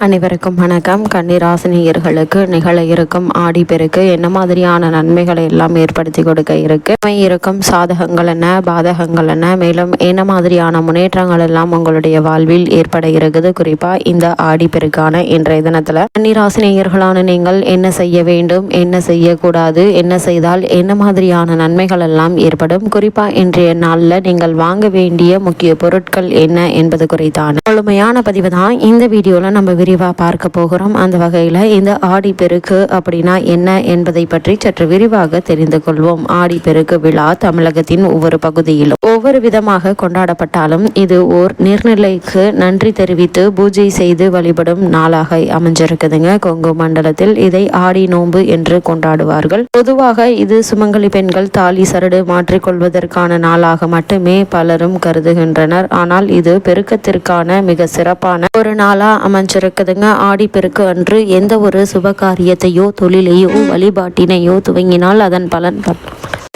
அனைவருக்கும் வணக்கம். கன்னிராசினியர்களுக்கு நிகழ இருக்கும் ஆடிப்பெருக்கு என்ன மாதிரியான நன்மைகளை எல்லாம் ஏற்படுத்தி கொடுக்க இருக்கு? இருக்கும் சாதகங்கள் என்ன பாதகங்கள் என்ன? மேலும் என்ன மாதிரியான முன்னேற்றங்கள் எல்லாம் உங்களுடைய வாழ்வில் ஏற்பட இருக்குது? குறிப்பா இந்த ஆடிப்பெருக்கான இன்றைய தினத்துல. கன்னிராசினியர்களான நீங்கள் என்ன செய்ய வேண்டும் என்ன செய்யக்கூடாது என்ன செய்தால் என்ன மாதிரியான நன்மைகள் எல்லாம் ஏற்படும்? குறிப்பா இன்றைய நாளில் நீங்கள் வாங்க வேண்டிய முக்கிய பொருட்கள் என்ன என்பது குறித்தான முழுமையான பதிவு தான் இந்த வீடியோல நம்ம விரிவாக பார்க்க போகிறோம். அந்த வகையில் இந்த ஆடி பெருக்கு அப்படின்னா என்ன என்பதை பற்றி சற்று விரிவாக தெரிந்து கொள்வோம். ஆடி பெருக்கு விழா தமிழகத்தின் ஒவ்வொரு பகுதியிலும் ஒவ்வொரு விதமாக கொண்டாடப்பட்டாலும் இது ஓர் நீர்நிலைக்கு நன்றி தெரிவித்து பூஜை செய்து வழிபடும் நாளாக அமைஞ்சிருக்குதுங்க. கொங்கு மண்டலத்தில் இதை ஆடி நோன்பு என்று கொண்டாடுவார்கள். பொதுவாக இது சுமங்கலி பெண்கள் தாலி சரடு மாற்றிக்கொள்வதற்கான நாளாக மட்டுமே பலரும் கருதுகின்றனர். ஆனால் இது பெருக்கத்திற்கான மிக சிறப்பான ஒரு நாளா அமைஞ்சிருக்கு இருக்குதுங்க ஆடிப்பெருக்கு அன்று எந்த ஒரு சுப காரியத்தையோ தொழிலையோ வழிபாட்டினையோ துவங்கினால் அதன் பலன்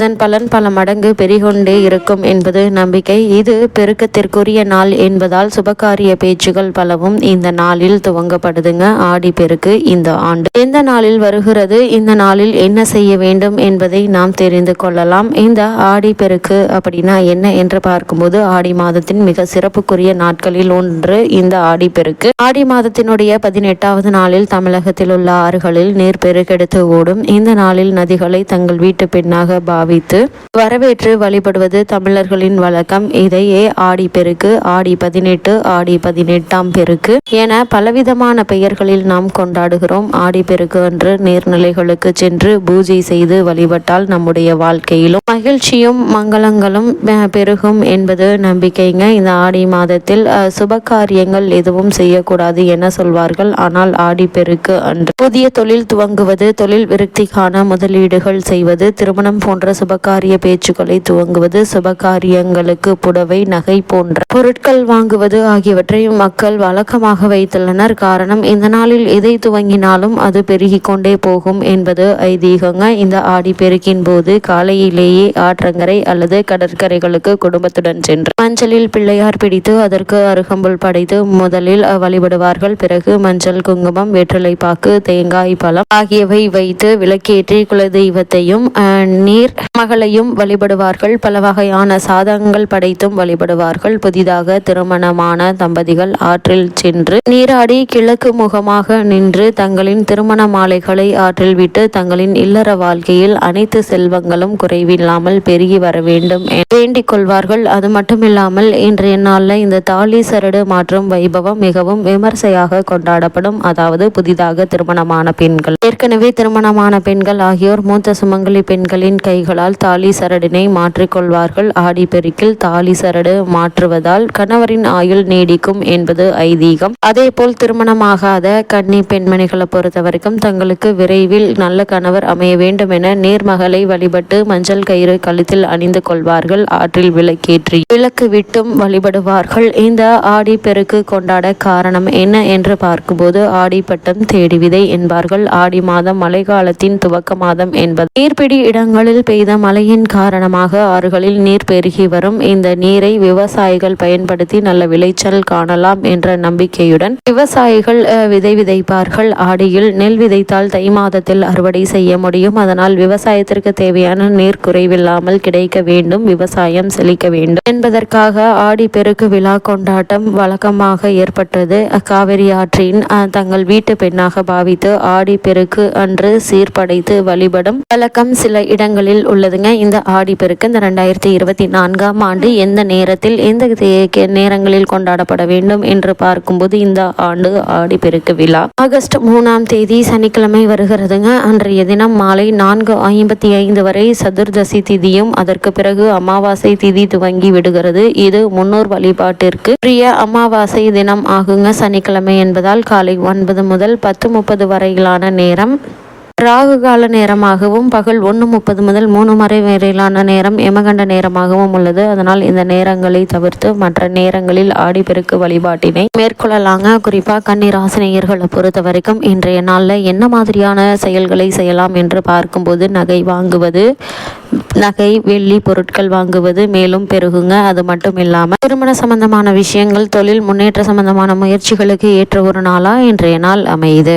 அதன் பலன் பல மடங்கு பெருகொண்டே இருக்கும் என்பது நம்பிக்கை. இது பெருக்கத்திற்குரிய நாள் என்பதால் சுபகாரிய பேச்சுகள் பலவும் இந்த நாளில் துவங்கப்படுதுங்க. ஆடி பெருக்கு இந்த ஆண்டு. எந்த நாளில் வருகிறது? இந்த நாளில் என்ன செய்ய வேண்டும் என்பதை நாம் தெரிந்து கொள்ளலாம். இந்த ஆடி பெருக்கு அப்படின்னா என்ன என்று பார்க்கும்போது ஆடி மாதத்தின் மிக சிறப்புக்குரிய நாட்களில் ஒன்று இந்த ஆடி பெருக்கு. ஆடி மாதத்தினுடைய பதினெட்டாவது நாளில் தமிழகத்தில் உள்ள ஆறுகளில் நீர் பெருக்கெடுத்து ஓடும். இந்த நாளில் நதிகளை தங்கள் வீட்டு பெண்ணாக பாவி பாவித்து வரவேற்று வழிபடுவது தமிழர்களின் வழக்கம். இதையே ஆடி பெருக்கு ஆடி பதினெட்டு ஆடி பதினெட்டாம் பெருக்கு என பலவிதமான பெயர்களில் நாம் கொண்டாடுகிறோம். ஆடி பெருக்கு அன்று நீர்நிலைகளுக்கு சென்று பூஜை செய்து வழிபட்டால் நம்முடைய வாழ்க்கையிலும் மகிழ்ச்சியும் மங்களங்களும் பெருகும் என்பது நம்பிக்கைங்க. இந்த ஆடி மாதத்தில் சுப காரியங்கள் எதுவும் செய்யக்கூடாது என சொல்வார்கள். ஆனால் ஆடி பெருக்கு அன்று புதிய தொழில் துவங்குவது தொழில் விருத்திக்கான முதலீடுகள் செய்வது திருமணம் போன்ற சுபகாரிய பேச்சுக்களை துவங்குவது சுபகாரியங்களுக்கு புடவை நகை போன்ற பொருட்கள் வாங்குவது ஆகியவற்றை மக்கள் வழக்கமாக வைத்துள்ளனர். காரணம் இந்த நாளில் எதை துவங்கினாலும் அது பெருகிக்கொண்டே போகும் என்பது ஐதீகங்க. இந்த ஆடி பெருக்கின் போது காலையிலேயே ஆற்றங்கரை அல்லது கடற்கரைகளுக்கு குடும்பத்துடன் சென்று மஞ்சளில் பிள்ளையார் பிடித்து அதற்கு அருகம்புல் படைத்து முதலில் வழிபடுவார்கள். பிறகு மஞ்சள் குங்குமம் வெற்றிலை பாக்கு தேங்காய் பழம் ஆகியவை வைத்து விளக்கேற்றி குலதெய்வத்தையும் நீர் மகளையும் வழிபடுவார்கள். பல வகையான சாதகங்கள் படைத்தும் வழிபடுவார்கள். புதிதாக திருமணமான தம்பதிகள் ஆற்றில் சென்று நீராடி கிழக்கு முகமாக நின்று தங்களின் திருமண மாலைகளை ஆற்றில் விட்டு தங்களின் இல்லற வாழ்க்கையில் அனைத்து செல்வங்களும் குறைவில்லாமல் பெருகி வர வேண்டும் வேண்டிக் கொள்வார்கள். அது மட்டுமில்லாமல் இன்றைய நாளில் இந்த தாலி சரடு மாற்றும் வைபவம் மிகவும் விமர்சையாக கொண்டாடப்படும். அதாவது புதிதாக திருமணமான பெண்கள். ஏற்கனவே திருமணமான பெண்கள் ஆகியோர் மூத்த சுமங்கலி பெண்களின் கைகளால் என்பதால் தாலி சரடினை மாற்றிக்கொள்வார்கள். ஆடிப்பெருக்கில் தாலி சரடு மாற்றுவதால் கணவரின் ஆயுள் நீடிக்கும் என்பது ஐதீகம். அதே போல் திருமணமாகாத கன்னி பெண்மணிகளை பொறுத்த வரைக்கும் தங்களுக்கு விரைவில் நல்ல கணவர் அமைய வேண்டும் என நேர்மகளை வழிபட்டு மஞ்சள் கயிறு கழுத்தில் அணிந்து கொள்வார்கள். ஆற்றில் விளக்கேற்றி விளக்கு விட்டும் வழிபடுவார்கள். இந்த ஆடி பெருக்கு கொண்டாட காரணம் என்ன என்று பார்க்கும்போது ஆடிப்பட்டம் தேடி விதை என்பார்கள். ஆடி மாதம் மழை காலத்தின் துவக்க மாதம் என்பது. நீர்பிடி இடங்களில் பெய்த மழையின் காரணமாக ஆறுகளில் நீர் பெருகி வரும். இந்த நீரை விவசாயிகள் பயன்படுத்தி நல்ல விளைச்சல் காணலாம் என்ற நம்பிக்கையுடன் விவசாயிகள் விதை விதைப்பார்கள். ஆடியில் நெல் விதைத்தால் தை மாதத்தில் அறுவடை செய்ய முடியும். அதனால் விவசாயத்திற்கு தேவையான நீர் குறைவில்லாமல் கிடைக்க வேண்டும். விவசாயம் செழிக்க வேண்டும். என்பதற்காக ஆடி பெருக்கு விழா கொண்டாட்டம் வழக்கமாக ஏற்பட்டது. காவிரி ஆற்றின் தங்கள் வீட்டு பெண்ணாக பாவித்து ஆடி பெருக்கு அன்று சீர்படைத்து வழிபடும் வழக்கம் சில இடங்களில் உள்ள உள்ளதுங்க. இந்த ஆடிப்பெருக்கு இந்த ரெண்டாயிரத்தி இருபத்தி நான்காம் ஆண்டு எந்த நேரத்தில் எந்த நேரங்களில் கொண்டாடப்பட வேண்டும் என்று பார்க்கும்போது இந்த ஆண்டு ஆடிப்பெருக்கு விழா. ஆகஸ்ட் மூணாம் தேதி சனிக்கிழமை வருகிறதுங்க. அன்றைய தினம் மாலை நான்கு ஐம்பத்தி ஐந்து வரை சதுர்தசி திதியும் அதற்கு பிறகு அமாவாசை திதி துவங்கி விடுகிறது. இது முன்னோர் வழிபாட்டிற்கு பிரிய அமாவாசை தினம் ஆகுங்க. சனிக்கிழமை என்பதால் காலை ஒன்பது முதல் பத்து முப்பது வரையிலான நேரம். ராகு கால நேரமாகவும் பகல் ஒன்று முப்பது முதல் மூணு மறை வரையிலான நேரம் யமகண்ட நேரமாகவும் உள்ளது. அதனால் இந்த நேரங்களை தவிர்த்து மற்ற நேரங்களில் ஆடிப்பெருக்கு வழிபாட்டினை மேற்கொள்ளலாங்க. குறிப்பாக கன்னிராசினியர்களை பொறுத்த வரைக்கும் இன்றைய நாளில் என்ன மாதிரியான செயல்களை செய்யலாம் என்று பார்க்கும்போது நகை வாங்குவது நகை வெள்ளி பொருட்கள் வாங்குவது மேலும் பெருகுங்க. அது மட்டும் இல்லாமல் திருமண சம்பந்தமான விஷயங்கள் தொழில் முன்னேற்ற சம்பந்தமான முயற்சிகளுக்கு ஏற்ற ஒரு நாளா இன்றைய நாள் அமையுது.